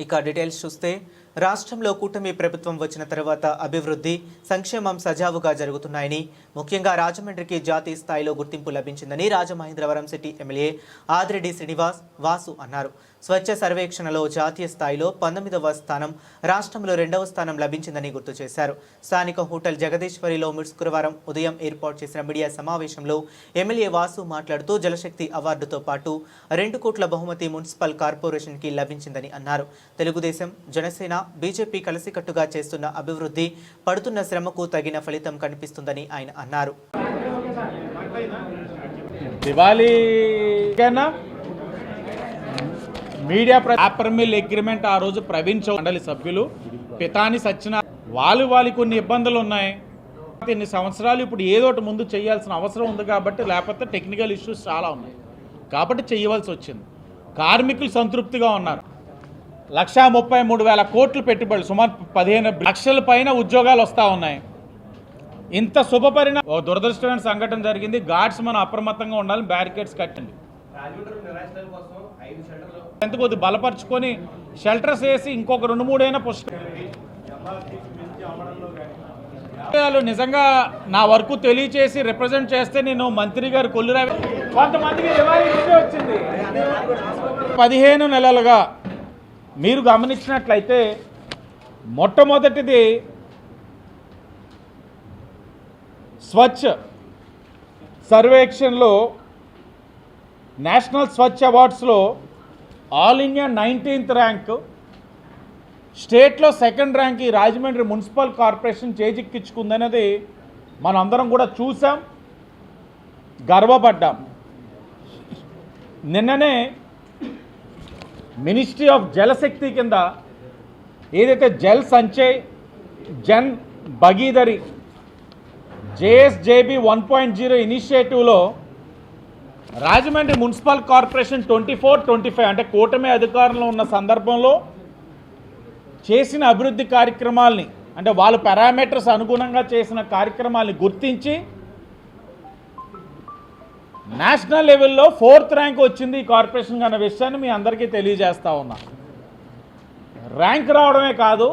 ఇక డీటెయిల్స్ చూస్తే రాష్ట్రంలో కూటమి ప్రభుత్వం వచ్చిన తర్వాత అభివృద్ధి సంక్షేమం సజావుగా జరుగుతున్నాయని ముఖ్యంగా రాజమండ్రికి జాతీయ స్థాయిలో గుర్తింపు లభించిందని రాజమహేంద్రవరం సిటీ ఎమ్మెల్యే ఆదిరెడ్డి శ్రీనివాస్ వాసు అన్నారు. స్వచ్ఛ సర్వేక్షణలో జాతీయ స్థాయిలో పంతొమ్మిదవ స్థానం రాష్ట్రంలో రెండవ స్థానం లభించిందని గుర్తు చేశారు. స్థానిక హోటల్ జగదీశ్వరిలో శుక్రవారం ఉదయం ఏర్పాటు చేసిన మీడియా సమావేశంలో ఎమ్మెల్యే వాసు మాట్లాడుతూ జలశక్తి అవార్డుతో పాటు రెండు కోట్ల బహుమతి మున్సిపల్ కార్పొరేషన్కి లభించిందని అన్నారు. తెలుగుదేశం జనసేన బీజేపీ కలిసికట్టుగా చేస్తున్న అభివృద్ధి పడుతున్న శ్రమకు తగిన ఫలితం కనిపిస్తుందని ఆయన అన్నారు. మీడియా అగ్రిమెంట్ ఆ రోజు ప్రవీణ్ చౌ మండలి సభ్యులు పితాని సచ్చిన వాళ్ళు వాళ్ళకి కొన్ని ఇబ్బందులు ఉన్నాయి. ఇన్ని సంవత్సరాలు ఇప్పుడు ఏదో ఒకటి ముందు చేయాల్సిన అవసరం ఉంది కాబట్టి లేకపోతే టెక్నికల్ ఇష్యూస్ చాలా ఉన్నాయి. కాబట్టి చేయవలసి వచ్చింది. కార్మికులు సంతృప్తిగా ఉన్నారు. లక్షా ముప్పై మూడు వేల కోట్లు పెట్టుబడులు సుమారు పదిహేను లక్షల పైన ఉద్యోగాలు వస్తూ ఉన్నాయి. ఇంత శుభపరిణ ఒక దురదృష్టమైన సంఘటన జరిగింది. గాడ్స్ మనం అప్రమత్తంగా ఉండాలి బ్యారికేడ్స్ కట్టండి. ఎంత కొద్ది బలపరుచుకొని షెల్టర్స్ వేసి ఇంకొక రెండు మూడైనా పుస్తకాలు నిజంగా నా వరకు తెలియచేసి రిప్రజెంట్ చేస్తే నేను మంత్రి గారు కొల్లురావి కొంతమందికి వచ్చింది. పదిహేను నెలలుగా మీరు గమనించినట్లయితే మొట్టమొదటిది స్వచ్ఛ సర్వేక్షన్లో నేషనల్ స్వచ్ఛ అవార్డ్స్లో ఆల్ ఇండియా నైన్టీన్త్ ర్యాంక్ స్టేట్లో సెకండ్ ర్యాంక్ ఈ రాజమండ్రి మున్సిపల్ కార్పొరేషన్ చేజిక్కించుకుందనేది మనందరం కూడా చూసాం గర్వపడ్డాం. నిన్ననే మినిస్ట్రీ ఆఫ్ జలశక్తి కింద ఏదైతే Jal Sanchay Jan Bhagidari JSJB one point zero ఇనిషియేటివ్లో Rajahmundry municipal corporation twenty four twenty five అంటే కూటమి అధికారంలో ఉన్న సందర్భంలో చేసిన అభివృద్ధి కార్యక్రమాల్ని అంటే వాళ్ళ పారామీటర్స్ అనుగుణంగా చేసిన కార్యక్రమాల్ని గుర్తించి నేషనల్ లెవెల్లో ఫోర్త్ ర్యాంక్ వచ్చింది ఈ కార్పొరేషన్ అన్న విషయాన్ని మీ అందరికీ తెలియజేస్తా ఉన్నా. ర్యాంక్ రావడమే కాదు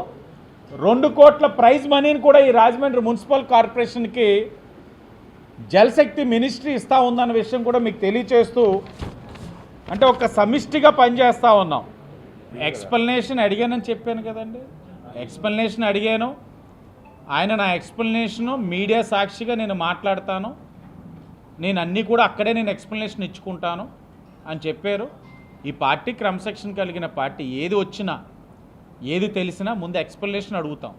రెండు కోట్ల ప్రైజ్ మనీని కూడా ఈ రాజమండ్రి మున్సిపల్ కార్పొరేషన్కి జలశక్తి మినిస్ట్రీ ఇస్తూ ఉందన్న విషయం కూడా మీకు తెలియచేస్తూ అంటే ఒక సమిష్టిగా పనిచేస్తూ ఉన్నాం. ఎక్స్ప్లెనేషన్ అడిగానని చెప్పాను కదండి. ఎక్స్ప్లెనేషన్ అడిగాను. ఆయన నా ఎక్స్ప్లెనేషను మీడియా సాక్షిగా నేను మాట్లాడతాను. నేను అన్నీ కూడా అక్కడే నేను ఎక్స్ప్లెనేషన్ ఇచ్చుకుంటాను అని చెప్పారు. ఈ పార్టీ క్రమశిక్షణ కలిగిన పార్టీ ఏది వచ్చినా ఏది తెలిసినా ముందు ఎక్స్ప్లెనేషన్ అడుగుతాం.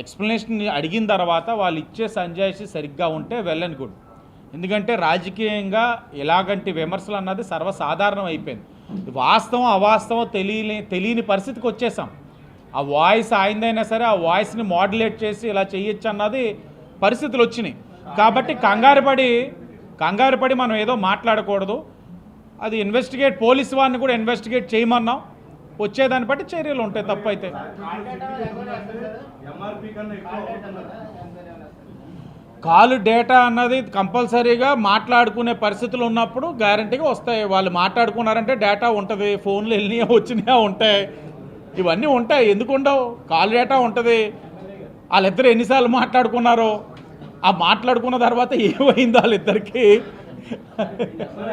ఎక్స్ప్లెనేషన్ అడిగిన తర్వాత వాళ్ళు ఇచ్చే సంజాయిషి సరిగ్గా ఉంటే వెళ్ళని గుడ్ ఎందుకంటే రాజకీయంగా ఎలాగంటి విమర్శలు అన్నది సర్వసాధారణం అయిపోయింది. వాస్తవం అవాస్తవం తెలియని తెలియని పరిస్థితికి వచ్చేసాం. ఆ వాయిస్ ఆయనదైనా సరే ఆ వాయిస్ని మాడ్యులేట్ చేసి ఇలా చేయొచ్చు అన్నది పరిస్థితులు వచ్చినాయి. కాబట్టి కంగారు పడి కంగారు పడి మనం ఏదో మాట్లాడకూడదు. అది ఇన్వెస్టిగేట్ పోలీస్ వారిని కూడా ఇన్వెస్టిగేట్ చేయమన్నాం. వచ్చేదాన్ని బట్టి చర్యలు ఉంటాయి తప్పైతే. కాలు డేటా అన్నది కంపల్సరీగా మాట్లాడుకునే పరిస్థితులు ఉన్నప్పుడు గ్యారంటీగా వస్తాయి. వాళ్ళు మాట్లాడుకున్నారంటే డేటా ఉంటుంది ఫోన్లు వెళ్ళినాయో వచ్చినాయా ఉంటాయి. ఇవన్నీ ఉంటాయి. ఎందుకు ఉండవు? కాల్ డేటా ఉంటుంది. వాళ్ళిద్దరు ఎన్నిసార్లు మాట్లాడుకున్నారో? ఆ మాట్లాడుకున్న తర్వాత ఏమైందో వాళ్ళిద్దరికి?